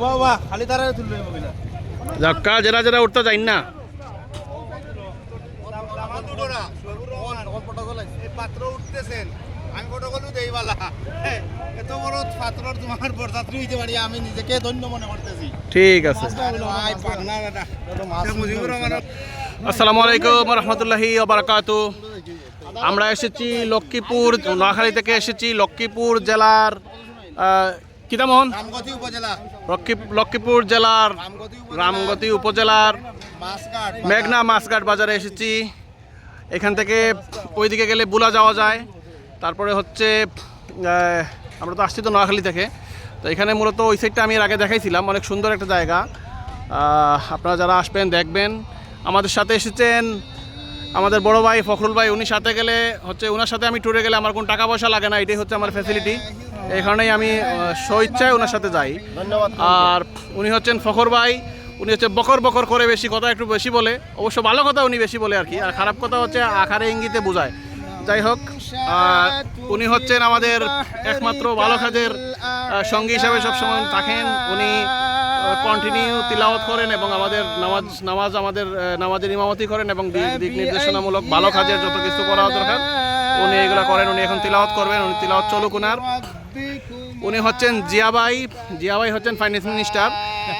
বাহ বাহ খালি উঠতে যাই না পাত্র উঠতেছেন আমি তোমার আমি নিজেকে ধন্য মনে করতেছি ঠিক আছে আসসালামু আলাইকুম আমরা এসেছি লক্ষ্মীপুর নোয়াখালী থেকে এসেছি লক্ষ্মীপুর জেলার কিতামোহন রামগতি উপজেলা। লক্ষ্মীপুর জেলার রামগতি উপজেলার মেঘনা মাছঘাট বাজারে এসেছি। এখান থেকে ওইদিকে গেলে বুলা যাওয়া যায়। তারপরে হচ্ছে আমরা তো আসছি তো নোয়াখালী থেকে। তো এখানে মূলত ওই সাইডটা আমি এর আগে দেখাইছিলাম। অনেক সুন্দর একটা জায়গা। আপনারা যারা আসবেন দেখবেন। আমাদের সাথে এসেছেন আমাদের বড় ভাই ফখরুল ভাই। উনি সাথে গেলে হচ্ছে ওনার সাথে আমি ট্যুরে গেলে আমার কোনো টাকা পয়সা লাগে না। এটাই হচ্ছে আমার ফ্যাসিলিটি এই কারণেই আমি স্বইচ্ছায় ওনার সাথে যাই। আর উনি হচ্ছেন ফখর ভাই উনি হচ্ছে বকর বকর করে বেশি কথা একটু বেশি বলে অবশ্য ভালো কথা উনি বেশি বলে আর কি আর খারাপ কথা হচ্ছে আকারে ইঙ্গিতে বোঝায়। যাই হোক উনি হচ্ছেন আমাদের একমাত্র ভালো কাজের সঙ্গী হিসাবে সবসময় থাকেন। উনি কন্টিনিউ তিলাওয়াত করেন এবং আমাদের নামাজ নামাজ আমাদের নামাজের ইমামতি করেন এবং দিক দিক নির্দেশনামূলক ভালো কাজের যত কিছু করা দরকার উনি এগুলো করেন উনি এখন তিলাওয়াত করবেন উনি তিলাওয়াত চলুক উনার। উনি হচ্ছেন জিয়াবাই জিয়াবাই হচ্ছেন ফাইন্যান্স মিনিস্টার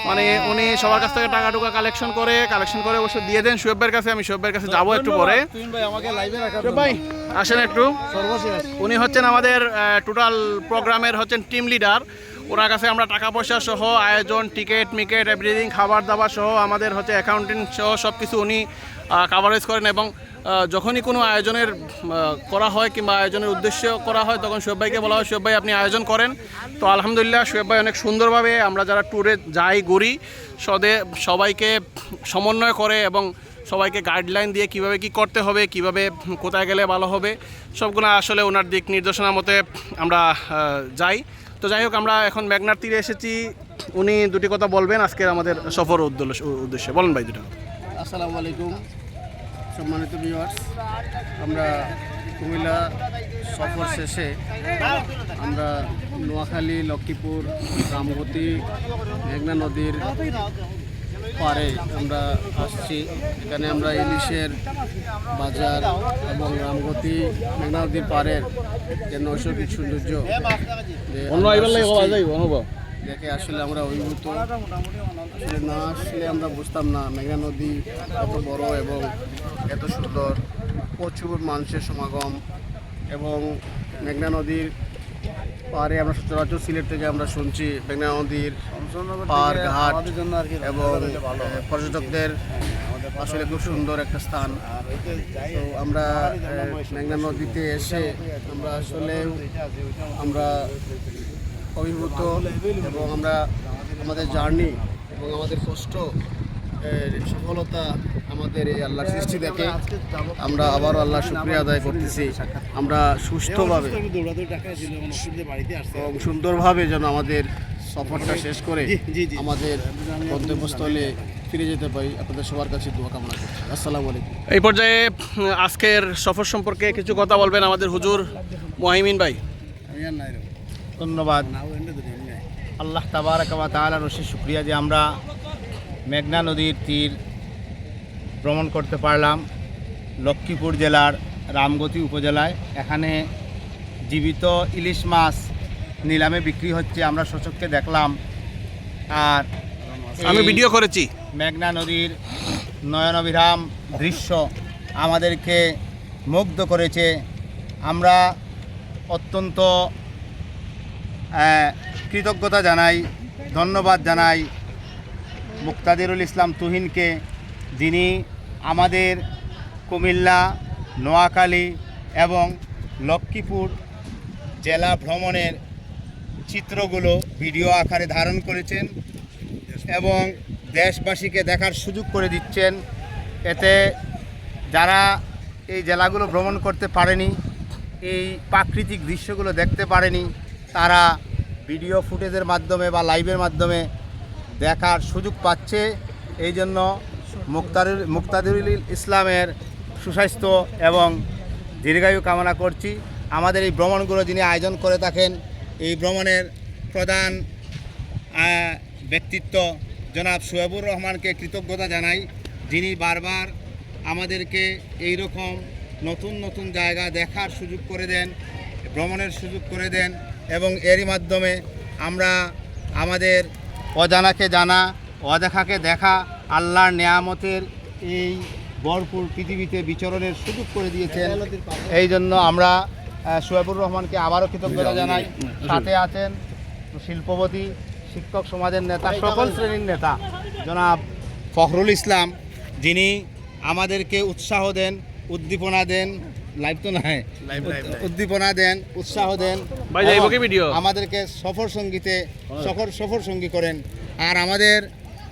মানে উনি সবার কাছ থেকে টাকা টুকা কালেকশন করে কালেকশন করে অবশ্য দিয়ে দেন সোহেবের কাছে আমি সোহেবের কাছে যাব একটু পরে। ভাই আসেন একটু। উনি হচ্ছেন আমাদের টোটাল প্রোগ্রামের হচ্ছেন টিম লিডার ওনার কাছে আমরা টাকা পয়সা সহ আয়োজন টিকিট মিকেট এভরিথিং খাবার দাবার সহ আমাদের হচ্ছে অ্যাকাউন্টিং সহ সব কিছু উনি কাভারেজ করেন এবং যখনই কোনো আয়োজনের করা হয় কিংবা আয়োজনের উদ্দেশ্য করা হয়, তখন শোয়েব ভাইকে বলা হয় শোয়েব ভাই, আপনি আয়োজন করেন। তো আলহামদুলিল্লাহ শোয়েব ভাই অনেক সুন্দরভাবে আমরা যারা ট্যুরে যাই ঘুরি, সদে সবাইকে সমন্বয় করে এবং সবাইকে গাইডলাইন দিয়ে কীভাবে কি করতে হবে, কীভাবে কোথায় গেলে ভালো হবে, সবগুলো আসলে ওনার দিক নির্দেশনা মতে আমরা যাই। তো যাই হোক, আমরা এখন মেঘনার তীরে এসেছি। উনি দুটি কথা বলবেন আজকের আমাদের সফর উদ্দেশ্য বলেন ভাই দুটো। আসসালামু আলাইকুম, সম্মানিত ভিউয়ার্স আমরা কুমিল্লা সফর শেষে আমরা নোয়াখালী, লক্ষ্মীপুর রামগতি মেঘনা নদীর পারে আমরা আসছি। এখানে আমরা ইলিশের বাজার এবং রামগতি মেঘনা নদীর পাড়ের যে নৈসর্গিক সৌন্দর্য দেখে আসলে আমরা অভিভূত আসলে না আসলে আমরা বুঝতাম না মেঘনা নদী এত বড় এবং এত সুন্দর। প্রচুর মানুষের সমাগম এবং মেঘনা নদীর পাড়ে আমরা সচরাচর সিলেট থেকে আমরা শুনছি মেঘনা নদীর পার ঘাট এবং পর্যটকদের আসলে খুব সুন্দর একটা স্থান। তো আমরা মেঘনা নদীতে এসে আমরা আসলে আমরা অভিভূত এবং আমরা আমাদের জার্নি এবং আমাদের কষ্ট সফলতা আমাদের এই আল্লাহ সৃষ্টি দেখে আমরা আবারও আল্লাহ শুক্রিয়া আদায় করতেছি। আমরা সুস্থভাবে এবং সুন্দরভাবে যেন আমাদের সফরটা শেষ করে আমাদের গন্তব্যস্থলে ফিরে যেতে পারি। আপনাদের সবার কাছে দোয়া কামনা করছি। আসসালামু আলাইকুম। এই পর্যায়ে আজকের সফর সম্পর্কে কিছু কথা বলবেন আমাদের হুজুর মহিমিন ভাই। ধন্যবাদ। আল্লাহ তাবারাক তাআলার অশেষ শুক্রিয়া যে আমরা মেঘনা নদীর তীর ভ্রমণ করতে পারলাম লক্ষ্মীপুর জেলার রামগতি উপজেলায়। এখানে জীবিত ইলিশ মাছ নিলামে বিক্রি হচ্ছে আমরা সচককে দেখলাম। আর আমি ভিডিও করেছি। মেঘনা নদীর নয়নবিরাম দৃশ্য আমাদেরকে মুগ্ধ করেছে। আমরা অত্যন্ত কৃতজ্ঞতা জানাই, ধন্যবাদ জানাই মুক্তাদিরুল ইসলাম তুহিনকে, যিনি আমাদের কুমিল্লা, নোয়াখালী এবং লক্ষ্মীপুর জেলা ভ্রমণের চিত্রগুলো ভিডিও আকারে ধারণ করেছেন এবং দেশবাসীকে দেখার সুযোগ করে দিচ্ছেন। এতে যারা এই জেলাগুলো ভ্রমণ করতে পারেনি, এই প্রাকৃতিক দৃশ্যগুলো দেখতে পারেনি তারা ভিডিও ফুটেজের মাধ্যমে বা লাইভের মাধ্যমে দেখার সুযোগ পাচ্ছে। এই জন্য মুক্তারুল মুক্তাদিরুল ইসলামের সুস্বাস্থ্য এবং দীর্ঘায়ু কামনা করছি। আমাদের এই ভ্রমণগুলো যিনি আয়োজন করে থাকেন, এই ভ্রমণের প্রধান ব্যক্তিত্ব জনাব সোহেবুর রহমানকে কৃতজ্ঞতা জানাই। যিনি বারবার আমাদেরকে এই রকম নতুন নতুন জায়গা দেখার সুযোগ করে দেন, ভ্রমণের সুযোগ করে দেন এবং এরই মাধ্যমে আমরা আমাদের অজানাকে জানা অদেখাকে দেখা আল্লাহর নেয়ামতের এই ভরপুর পৃথিবীতে বিচরণের সুযোগ করে দিয়েছেন। এই জন্য আমরা আহ, সোহেবুর রহমানকে আবারও কৃতজ্ঞতা জানাই। সাথে আছেন শিল্পপতি শিক্ষক সমাজের নেতা সকল শ্রেণির নেতা। জনাব ফখরুল ইসলাম যিনি আমাদেরকে উৎসাহ দেন উদ্দীপনা দেন লাইভ তো নয় উদ্দীপনা দেন উৎসাহ দেন। ভাই, যাইবো কি এবং ভিডিও? আমাদেরকে সফর সঙ্গীতে সফর সফর সঙ্গী করেন। আর আমাদের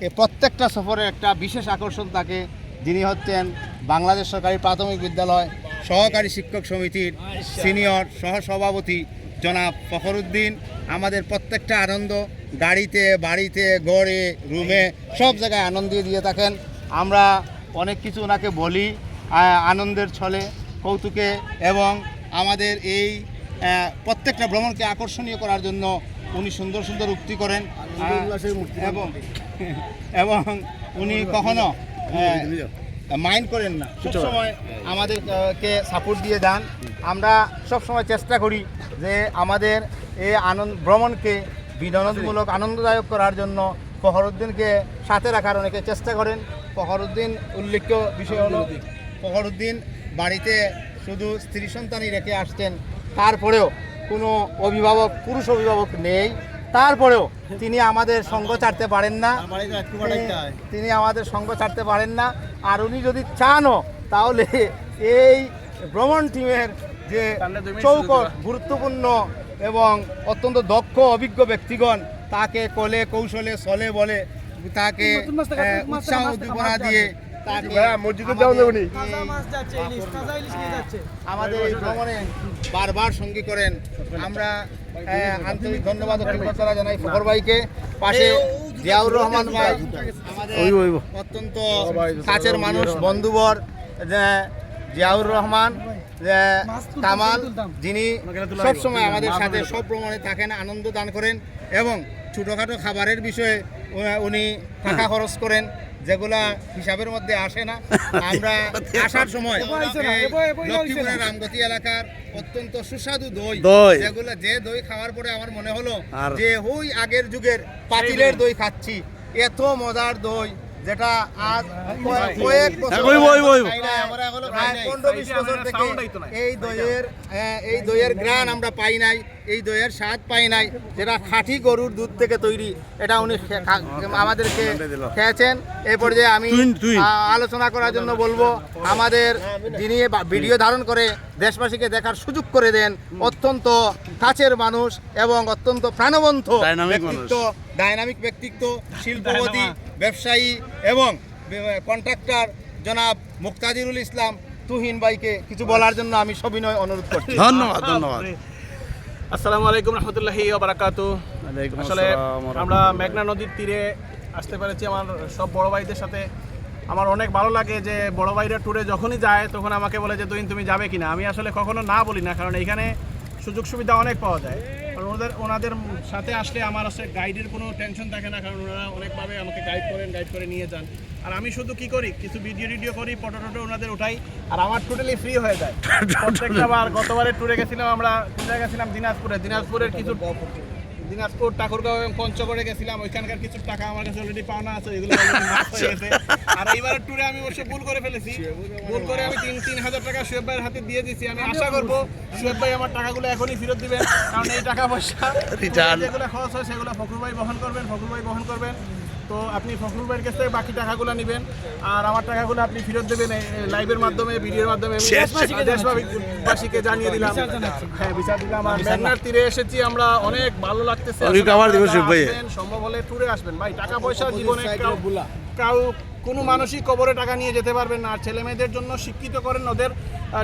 এ প্রত্যেকটা সফরের একটা বিশেষ আকর্ষণ থাকে। যিনি হচ্ছেন বাংলাদেশ সরকারি প্রাথমিক বিদ্যালয় সহকারী শিক্ষক সমিতির সিনিয়র সহসভাপতি জনাব ফখরুদ্দিন। আমাদের প্রত্যেকটা আনন্দ গাড়িতে বাড়িতে গড়ে রুমে সব জায়গায় আনন্দ দিয়ে থাকেন। আমরা অনেক কিছু ওনাকে বলি আনন্দের ছলে। কৌতুকে এবং আমাদের এই প্রত্যেকটা ভ্রমণকে আকর্ষণীয় করার জন্য উনি সুন্দর সুন্দর উক্তি করেন। এবং এবং উনি কখনো মাইন্ড করেন না। সবসময় আমাদেরকে সাপোর্ট দিয়ে যান। আমরা সবসময় চেষ্টা করি যে আমাদের এই আনন্দ ভ্রমণকে বিনোদনমূলক আনন্দদায়ক করার জন্য ফখরুদ্দিনকে সাথে রাখার অনেকে চেষ্টা করেন। ফখরুদ্দিন উল্লেখ্য বিষয় হলো ফখরুদ্দিন বাড়িতে শুধু স্ত্রী সন্তানই রেখে আসতেন তারপরেও কোনো অভিভাবক পুরুষ অভিভাবক নেই। তারপরেও তিনি আমাদের সঙ্গ ছাড়তে পারেন না। তিনি- আমাদের সঙ্গ ছাড়তে পারেন না। আর উনি যদি চানও তাহলে এই ভ্রমণ টিমের যে চৌকট গুরুত্বপূর্ণ এবং অত্যন্ত দক্ষ অভিজ্ঞ ব্যক্তিগণ তাকে কলে কৌশলে চলে বলে তাকে উৎসাহ উদ্দীপনা দিয়ে আমাদের এই- আমাদের এই ভ্রমণে বারবার সঙ্গী করেন। আমরা আন্তরিক ধন্যবাদ কৃতজ্ঞতা জানাই। ফখর ভাইকে। পাশে জিয়াউর রহমান ভাই। আমাদের অত্যন্ত কাছের মানুষ বন্ধুবর জিয়াউর রহমান যে কামাল যিনি সবসময় আমাদের সাথে সব ভ্রমণে থাকেন আনন্দ দান করেন এবং ছোটোখাটো খাবারের বিষয়ে উনি টাকা খরচ করেন। যেগুলা হিসাবের মধ্যে আসে না। আমরা আসার সময় লক্ষ্মীপুরের রামগতি এলাকার অত্যন্ত সুস্বাদু দই। দই। যেগুলো যে দই খাওয়ার পরে আমার মনে হলো যে ওই আগের যুগের পাতিলের দই খাচ্ছি। এত মজার দই। যেটা আজ কয়েক- কয়েক বছর পনেরো বিশ বছর থেকে এই দইয়ের হ্যাঁ, এই দইয়ের গ্রান আমরা পাই নাই এই দইয়ের স্বাদ পাই নাই। যেটা খাঁটি গরুর দুধ থেকে তৈরি এটা উনি আমাদেরকে খেয়েছেন। এই পর্যায়ে আমি আলোচনা করার জন্য বলব আমাদের যিনি বা- ভিডিও ধারণ করে দেশবাসীকে দেখার সুযোগ করে দেন অত্যন্ত কাছের মানুষ এবং অত্যন্ত প্রাণবন্ত Dynamic ব্যক্তিত্ব ডাইনামিক ব্যক্তিত্ব শিল্পপতি ব্যবসায়ী এবং কন্ট্রাক্টর জনাব মুক্তাদিরুল ইসলাম তুহিন ভাইকে কিছু বলার জন্য আমি সবিনয় অনুরোধ করছি। ধন্যবাদ ধন্যবাদ। আসসালামু আলাইকুম রহমতুল্লাহি বারাকাতু। আসলে আমরা মেঘনা নদীর তীরে আসতে পেরেছি আমার সব বড় ভাইদের সাথে। আমার অনেক ভালো লাগে যে বড় ভাইরা ট্যুরে যখনই যায় তখন আমাকে বলে যে তুই তুমি যাবে কিনা? আমি আসলে কখনো না বলি না কারণ এখানে সুযোগ সুবিধা অনেক পাওয়া যায়। কারণ ওদের ওনাদের সাথে আসলে আমার আসলে গাইডের কোনো টেনশন থাকে না কারণ ওনারা অনেকভাবে আমাকে গাইড করেন গাইড করে নিয়ে যান। আর আমি শুধু কি করি কিছু ভিডিও টিডিও করি ফটো টটো ওনাদের উঠাই আর আমার টোটালি ফ্রি হয়ে যায়। প্রত্যেকটা বার গতবারের ট্যুরে গেছিলাম আমরা কোথায় গেছিলাম? দিনাজপুরে। দিনাজপুরের কিছু দিনাজপুর ঠাকুরগাঁও এবং পঞ্চগড়ে গেছিলাম। ওইখানকার কিছু টাকা আমার কাছে অলরেডি পাওনা আছে এগুলো হয়ে গেছে। আর এইবারের ট্যুরে আমি অবশ্য ভুল করে ফেলেছি। ভুল করে আমি তিন তিন হাজার টাকা সোহেব ভাইয়ের হাতে দিয়ে দিয়েছি। আমি আশা করব সোহেব ভাই আমার টাকাগুলো এখনই ফেরত দিবেন। কারণ এই টাকা পয়সা যেগুলো খরচ হয় সেগুলো ফকুর ভাই বহন করবেন ফকুর ভাই বহন করবেন। তো আপনি ফখরুল ভাইয়ের কাছ থেকে বাকি টাকাগুলো নেবেন। আর আমার টাকাগুলো আপনি ফেরত দেবেন লাইভের মাধ্যমে ভিডিওর মাধ্যমে। দেশবাসীকে জানিয়ে দিলাম। হ্যাঁ বিচার দিলাম। আর মেঘনার তীরে এসেছি আমরা। অনেক ভালো লাগতেছে। সম্ভব হলে ট্যুরে আসবেন। ভাই টাকা পয়সা জীবনে কাউ- কোনো মানুষই কবরে টাকা নিয়ে যেতে পারবেন না। আর ছেলে মেয়েদের জন্য শিক্ষিত করেন ওদের।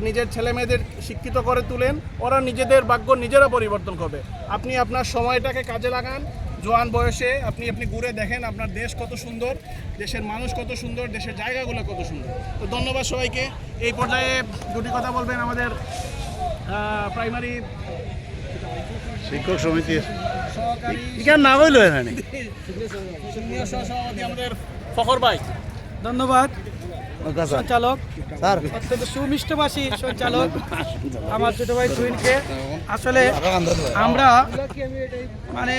নিজের ছেলে মেয়েদের শিক্ষিত করে তুলেন। ওরা নিজেদের ভাগ্য নিজেরা পরিবর্তন করবে। আপনি আপনার সময়টাকে কাজে লাগান। জোয়ান বয়সে আপনি আপনি ঘুরে দেখেন আপনার দেশ কত সুন্দর দেশের মানুষ কত সুন্দর দেশের জায়গাগুলো কত সুন্দর। তো ধন্যবাদ সবাইকে। এই পর্যায়ে দুটি কথা বলবেন আমাদের প্রাইমারি শিক্ষক সমিতির ইকার না হইল এখানে? সহসভাপতি আমাদের ফখর ভাই। ধন্যবাদ। সঞ্চালক। অত্যন্ত সুমিষ্টভাষী সঞ্চালক আমার ছোট ভাই আসলে আমরা মানে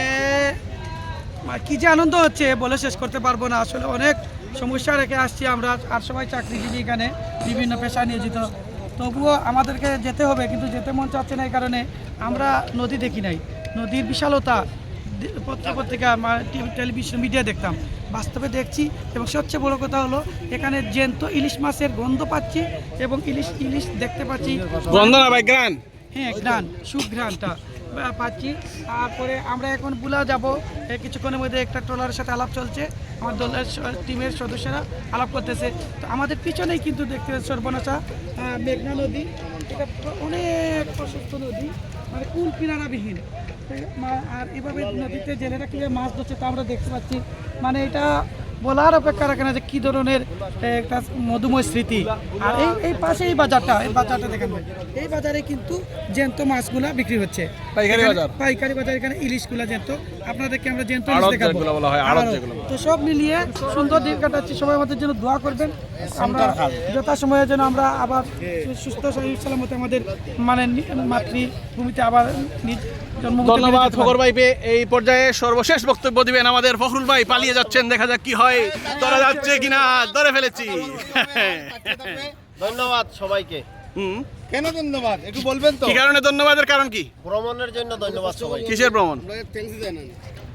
কি যে আনন্দ হচ্ছে বলে শেষ করতে পারব না। আসলে অনেক সমস্যা রেখে আসছি আমরা। আর সবাই চাকরিজীবী এখানে বিভিন্ন পেশায় নিয়োজিত। তবুও আমাদেরকে যেতে হবে কিন্তু যেতে মন চাচ্ছে না এই কারণে আমরা নদী দেখি নাই। নদীর বিশালতা দি- পত্র পত্রিকা মা- টি- টেলিভিশন মিডিয়া দেখতাম। বাস্তবে দেখছি এবং সবচেয়ে বড় কথা হলো এখানে জ্যান্ত ইলিশ মাছের গন্ধ পাচ্ছি এবং ইলিশ ইলিশ দেখতে পাচ্ছি। ভাই গ্রান হ্যাঁ সুঘ্রাণটা আহ, পাচ্ছি। তারপরে আমরা এখন বুলা যাব। কিছুক্ষণের মধ্যে একটা ট্রলারের সাথে আলাপ চলছে। আমার দলের টিমের সদস্যরা আলাপ করতেছে। তো আমাদের পিছনেই কিন্তু দেখতে সর্বনাশা মেঘনা নদী। এটা অনেক প্রশস্ত নদী। মানে কুল কিনারাবিহীন। আর এভাবে নদীতে জেলেরা কীভাবে মাছ ধরছে তা আমরা দেখতে পাচ্ছি। মানে এটা বলার অপেক্ষা রাখে না যে কী ধরনের একটা মধুময় স্মৃতি। আর এই এই পাশে এই বাজারটা এই বাজারটা দেখেন এই বাজারে কিন্তু জ্যান্ত মাছগুলা বিক্রি হচ্ছে। পাইকারি বাজার। পাইকারি বাজার এখানে ইলিশগুলা জ্যান্ত। আপনাদেরকে আমরা জ্যান্ত দেখাবো। হয়, তো সব মিলিয়ে সুন্দর দিন কাটাচ্ছি। সবাই আমাদের জন্য দোয়া করবেন। আমরা যথাসময়ে যেন আমরা আবার সুস্থ শরীর সালামতে আমাদের মানে মাতৃভূমিতে আবার নিজ ধন্যবাদ ফখর ভাই এই পর্যায়ে সর্বশেষ বক্তব্য দিবেন আমাদের ফখরুল ভাই। পালিয়ে যাচ্ছেন দেখা যাক কি হয়। ধরা যাচ্ছে কিনা? ধরে ফেলেছি। ধন্যবাদ সবাইকে। কেন ধন্যবাদ? একটু বলবেন তো। কি কারণে ধন্যবাদের কারণ কি? ভ্রমণের জন্য ধন্যবাদ সবাইকে। কিসের ভ্রমণ? আমরা থ্যাংকস জানান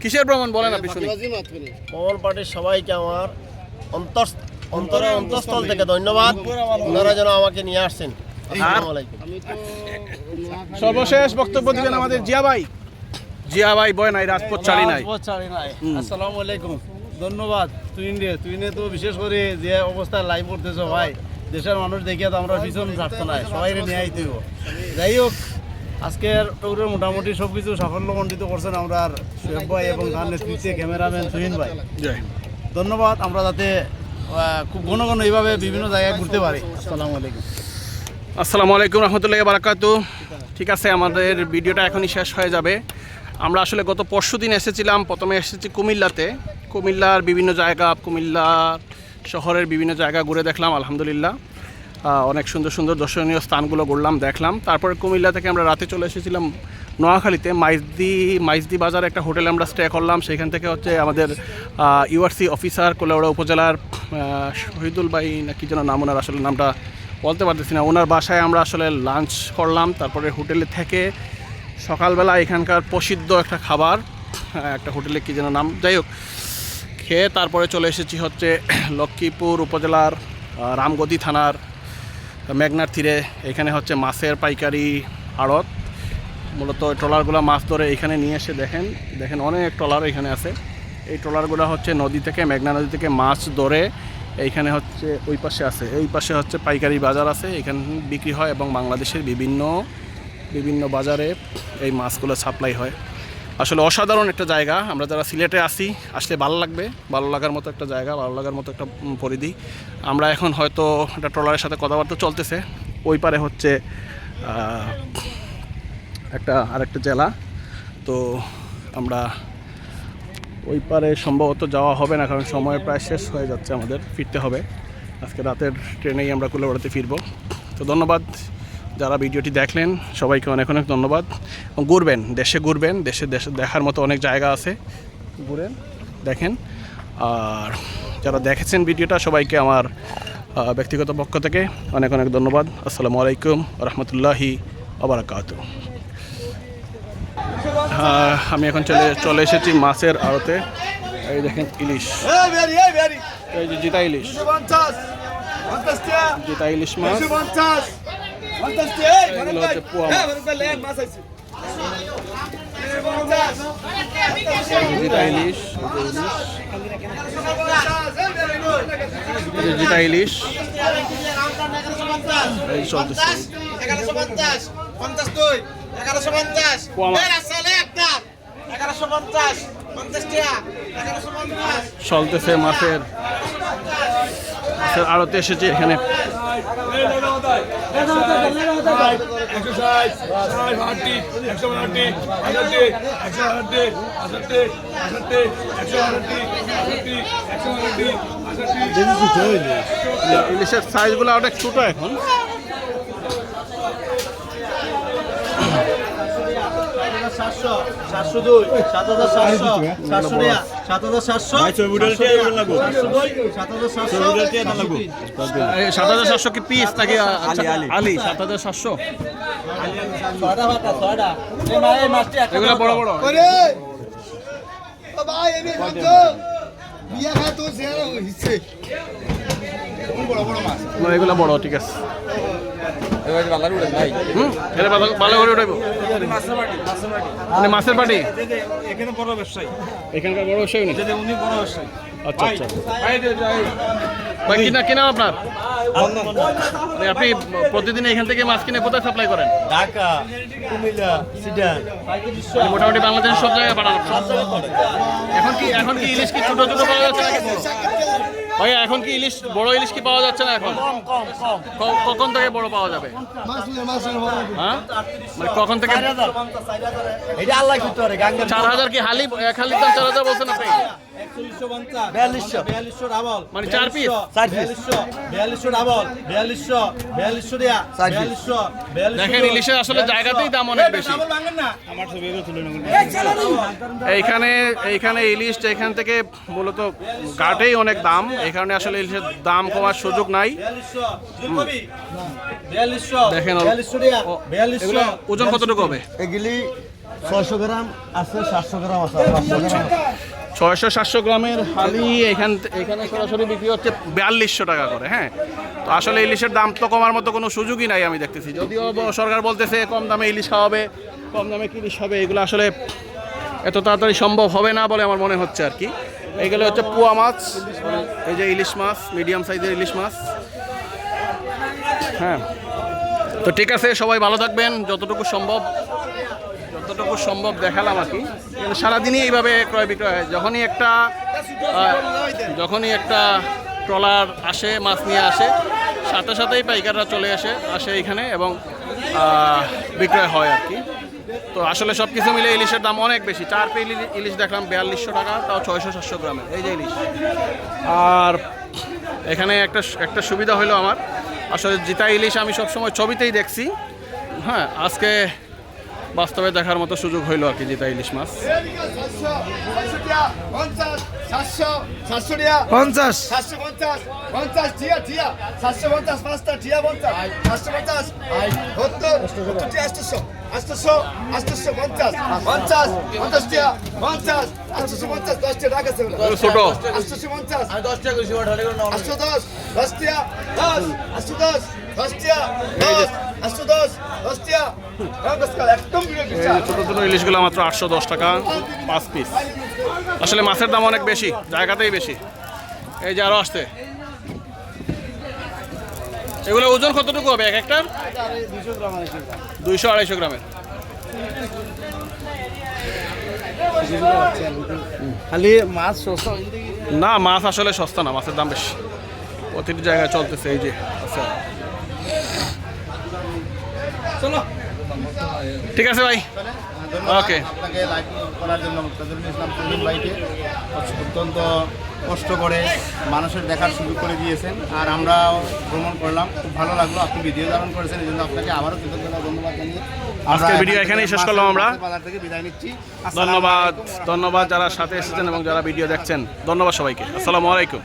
কিসের ভ্রমণ বলেন আপনি শুনি। বাজি মাত করে ভ্রমণ পার্টির সবাইকে আমার অন্তর অন্তরের অন্তঃস্থল থেকে ধন্যবাদ। ওনারা যেন আমাকে নিয়ে আসছেন সর্বশেষ বক্তব্য দিবেন আমাদের জিয়া ভাই। জিয়া ভাই বয় নাই রাজপথ চালি নাই। আসসালামু আলাইকুম। ধন্যবাদ। তুইনে তুইনে তো বিশেষ করে যে অবস্থায় লাইভ করতেছো ভাই দেশের মানুষ দেখিয়া তো আমরা ভীষণ ছাড়তো না সবাই নিয়ে আইতে। যাই হোক আজকের টৌরের মোটামুটি সব কিছু সাফল্যমণ্ডিত করছেন আমরা সোহেব ভাই এবং তার নেতৃত্বে ক্যামেরাম্যান তুহিন ভাই। ধন্যবাদ আমরা যাতে খুব ঘন ঘন এইভাবে বিভিন্ন জায়গায় ঘুরতে পারি। আসসালামু আলাইকুম। আসসালামু আলাইকুম রহমতুল্লাহ বারাকাতু ঠিক আছে আমাদের ভিডিওটা এখনই শেষ হয়ে যাবে। আমরা আসলে গত পরশু দিন এসেছিলাম, প্রথমে এসেছি কুমিল্লাতে। কুমিল্লার বিভিন্ন জায়গা কুমিল্লার শহরের বিভিন্ন জায়গা ঘুরে দেখলাম, আলহামদুলিল্লাহ। অনেক সুন্দর সুন্দর দর্শনীয় স্থানগুলো ঘুরলাম, দেখলাম। তারপরে কুমিল্লা থেকে আমরা রাতে চলে এসেছিলাম নোয়াখালীতে, মাইজদি মাইজদি বাজার একটা হোটেলে আমরা স্টে করলাম। সেখান থেকে হচ্ছে আমাদের ইউআরসি অফিসার কোলাউড়া উপজেলার শহীদুল ভাই না কি যেন নাম ওনার আসলে নামটা বলতে পারতেছি না। ওনার বাসায় আমরা আসলে লাঞ্চ করলাম, তারপরে হোটেলে থেকে সকালবেলা এখানকার প্রসিদ্ধ একটা খাবার একটা হোটেলে কি যেন নাম। যাই হোক, খেয়ে তারপরে চলে এসেছি হচ্ছে লক্ষ্মীপুর উপজেলার রামগতি থানার মেঘনার তীরে। এখানে হচ্ছে মাছের পাইকারি আড়ত। মূলত ট্রলারগুলো মাছ ধরে এখানে নিয়ে এসে দেখেন দেখেন অনেক ট্রলার এখানে আছে। এই ট্রলারগুলো হচ্ছে নদী থেকে, মেঘনা নদী থেকে মাছ ধরে এইখানে হচ্ছে ওই পাশে আছে। এই পাশে হচ্ছে পাইকারি বাজার আছে। এখানে বিক্রি হয় এবং বাংলাদেশের বিভিন্ন বিভিন্ন বাজারে এই মাছগুলো সাপ্লাই হয়। আসলে অসাধারণ একটা জায়গা। আমরা যারা সিলেটে আসি আসলে ভালো লাগবে। ভালো লাগার মতো একটা জায়গা, ভালো লাগার মতো একটা পরিধি। আমরা এখন হয়তো একটা ট্রলারের সাথে কথাবার্তা চলতেছে। ওই পারে হচ্ছে একটা, আরেকটা জেলা। তো আমরা ওই পারে সম্ভবত যাওয়া হবে না, কারণ সময় প্রায় শেষ হয়ে যাচ্ছে আমাদের। ফিরতে হবে। আজকে রাতের ট্রেনেই আমরা কুলেবাড়াতে ফিরবো। তো ধন্যবাদ। যারা ভিডিওটি দেখলেন সবাইকে অনেক অনেক ধন্যবাদ। ঘুরবেন দেশে ঘুরবেন দেশে দেশে দেখার মতো অনেক জায়গা আছে। ঘুরেন দেখেন। আর যারা দেখেছেন ভিডিওটা সবাইকে আমার ব্যক্তিগত পক্ষ থেকে অনেক অনেক ধন্যবাদ। আসসালামু আলাইকুম রহমতুল্লাহি আবরাকাত। আমি এখন চলে চলে এসেছি মাছের আড়তে। এই দেখেন ইলিশ। এই যে জিতা ইলিশ। জিতা ইলিশ মাছ। এগুলো হচ্ছে পোয়া মাছ জিতা ইলিশ জিতা ইলিশ চলতেছে এগারোশো পঞ্চাশ পঞ্চাশ দুই এগারোশো পঞ্চাশ এগারোশো পঞ্চাশ পঞ্চাশ টাকা এগারোশো পঞ্চাশ চলতেছে মাছের আড়তে এসেছি এখানে। ইলিশের সাইজগুলো অনেক ছোট এখন। সাতশো সাতশো দুই সাত হাজার সাতশো সাত হাজার সাতশো সাত হাজার সাতশো কি পিস নাকি আচ্ছা, আলি। সাত হাজার সাতশো? এগুলো বড় বড়। এগুলো বড় ঠিক আছে। মানে মাছের পাটি? এখানে বড় ব্যবসায়ী। এখানকার বড় ব্যবসায়ী উনি? বড় ব্যবসায়ী। আচ্ছা আচ্ছা। ভাই কিনা কিনা আপনার? মানে আপনি প্রতিদিন এখান থেকে মাছ কিনে কোথায় সাপ্লাই করেন? ঢাকা কুমিল্লা সিডান। মানে মোটামুটি বাংলাদেশের সব জায়গায় পাঠানো এখন কি এখন কি ইলিশ কি ছোট ছোট পাওয়া যাচ্ছে নাকি? বড়? ভাইয়া এখন কি ইলিশ বড় ইলিশ কি পাওয়া যাচ্ছে না এখন? কখন থেকে বড় পাওয়া যাবে? হ্যাঁ? মানে কখন থেকে চার হাজার কি হালি এক হালির দাম চার হাজার বলছেন আপনি? বিয়াল্লিশশো। মানে চার পিস চার piece। বিয়াল্লিশশো বিয়াল্লিশো বিয়াল্লিশশো বিয়াল্লিশশো দেয়া। বিয়াল্লিশশো বিয়াল্লিশশো দেখেন ইলিশের আসলে জায়গাতেই দাম অনেক বেশি। ডাবল ভাঙেন না। এইখানে এইখানে ইলিশ এখান থেকে মূলত ঘাটেই অনেক দাম। এখানে আসলে ইলিশের দাম কমার সুযোগ নাই। দেখেন ওজন কতটুকু হবে? এগুলি ছয়শো গ্রাম আছে সাতশো গ্রাম আছে পাঁচশো গ্রাম ছয়শো সাতশো গ্রামের হালি এখান এখানে সরাসরি বিক্রি হচ্ছে বিয়াল্লিশশো টাকা করে হ্যাঁ। তো আসলে ইলিশের দাম তো কমার মতো কোনো সুযোগই নাই আমি দেখতেছি। যদিও সরকার বলতেছে কম দামে ইলিশ খাওয়াবে, কম দামে ইলিশ হবে এগুলো আসলে এত তাড়াতাড়ি সম্ভব হবে না বলে আমার মনে হচ্ছে আর কি। এইগুলো হচ্ছে পুয়া মাছ, এই যে ইলিশ মাছ, মিডিয়াম সাইজের ইলিশ মাছ। হ্যাঁ। তো ঠিক আছে, সবাই ভালো থাকবেন, যতটুকু সম্ভব। যতটুকু সম্ভব দেখালাম আর কি। সারাদিনই এইভাবে ক্রয় বিক্রয় হয়। যখনই একটা যখনই একটা ট্রলার আসে, মাছ নিয়ে আসে, সাথে সাথেই পাইকাররা চলে আসে আসে এখানে এবং বিক্রয় হয় আর কি। তো আসলে সব কিছু মিলে ইলিশের দাম অনেক বেশি। চার পে ইলিশ দেখলাম বিয়াল্লিশশো টাকা, তাও ছয়শো সাতশো গ্রামের। এই যে ইলিশ। আর এখানে একটা একটা সুবিধা হলো আমার। আসলে জিতা ইলিশ আমি সবসময় ছবিতেই দেখছি। হ্যাঁ আজকে বাস্তবে দেখার মতো সুযোগ হইল আর কি জিতা ইলিশ মাছ। পঞ্চাশ ছোট। আটশো দশ দশ টিয়া দশ আটশো দশ দশ টিয়া দশ আটশো দশ দশ টিয়া একদম বিরোধ এই যে ছোট ছোট ইলিশগুলো মাত্র আটশো দশ টাকা পাঁচ পিস আসলে মাছের দাম অনেক বেশি জায়গাতেই বেশি। এই যে আরও আসতে এগুলো ওজন কতটুকু হবে এক একটার দুইশো আড়াইশো গ্রামের। খালি মাছ সস্তা না মাছ আসলে সস্তা না মাছের দাম বেশি। প্রতিটি জায়গায় চলতেছে এই যে আচ্ছা ঠিক আছে ভাই। ওকে। আপনাকে লাইভ করার জন্য মুক্তাজুল ইসলাম সলিম ভাইকে অত্যন্ত কষ্ট করে মানুষের দেখার সুযোগ করে দিয়েছেন। আর আমরা ভ্রমণ করলাম। খুব ভালো লাগল। আপনি ভিডিও ধারণ করেছেন এই জন্য আপনাকে আবারও কৃতজ্ঞতা ধন্যবাদ জানিয়ে আজকের ভিডিও এখানেই শেষ করলাম আমরা। বাজার থেকে বিদায় নিচ্ছি। ধন্যবাদ। ধন্যবাদ যারা সাথে এসেছেন এবং যারা ভিডিও দেখছেন। ধন্যবাদ সবাইকে। আসসালামু আলাইকুম।